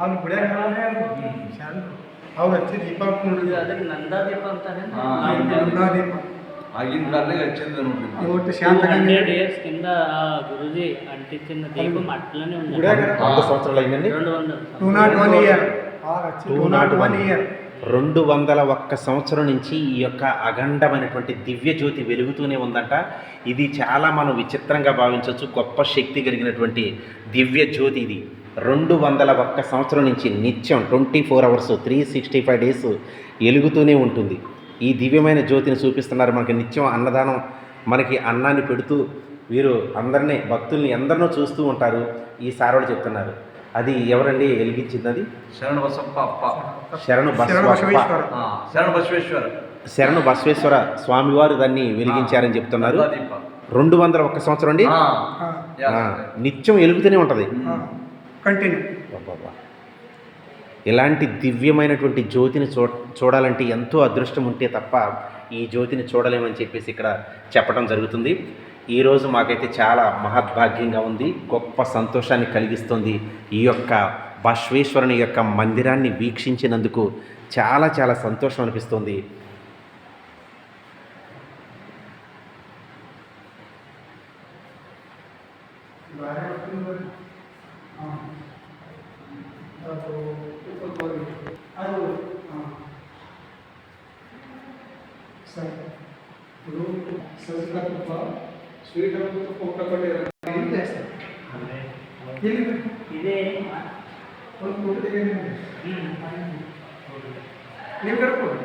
ಅವ್ನು ಬಿಡೋಕ್ಕಾಗಲ್ಲ ಅವ್ರು ಹಚ್ಚಿ ದೀಪ కింద దీపం అట్లనే సంవత్సరాలు ఇయర్ ఇయర్ రెండు వందల ఒక్క సంవత్సరం నుంచి ఈ యొక్క అఖండమైనటువంటి దివ్య జ్యోతి వెలుగుతూనే ఉందంట. ఇది చాలా మనం విచిత్రంగా భావించవచ్చు. గొప్ప శక్తి కలిగినటువంటి దివ్య జ్యోతి ఇది. రెండు వందల ఒక్క సంవత్సరం నుంచి నిత్యం twenty four hours three sixty five days వెలుగుతూనే ఉంటుంది. ఈ దివ్యమైన జ్యోతిని చూపిస్తున్నారు మనకి నిత్యం అన్నదానం మనకి అన్నాన్ని పెడుతూ వీరు అందరినీ భక్తుల్ని ఎందరినో చూస్తూ ఉంటారు. ఈ సారోడు చెప్తున్నారు. అది ఎవరండి? వెలిగించింది అది శరణ బసప్ప అప్ప శరణు శరణ బసవ బసవేశ్వర. శరణ బసవేశ్వర స్వామివారు దాన్ని వెలిగించారని చెప్తున్నారు. రెండు వందల ఒక్క సంవత్సరం అండి? నిత్యం వెలుగుతూనే ఉంటుంది. కంటిన్యూ. ఇలాంటి దివ్యమైనటువంటి జ్యోతిని చూ చూడాలంటే ఎంతో అదృష్టం ఉంటే తప్ప ఈ జ్యోతిని చూడలేమని చెప్పేసి ఇక్కడ చెప్పడం జరుగుతుంది. ఈరోజు మాకైతే చాలా మహద్భాగ్యంగా ఉంది. గొప్ప సంతోషాన్ని కలిగిస్తుంది ఈ యొక్క బశ్వేశ్వరుని యొక్క మందిరాన్ని వీక్షించినందుకు చాలా చాలా సంతోషం అనిపిస్తుంది. ಅದು ಸರ್ ತುಪ್ಪ ಸ್ವೀಟ್ ಸರ್ ಇದೇ ಒಂದು ಕೊಡ್ತೀನಿ ನೀವು ಕರ್ಕೊಂಡು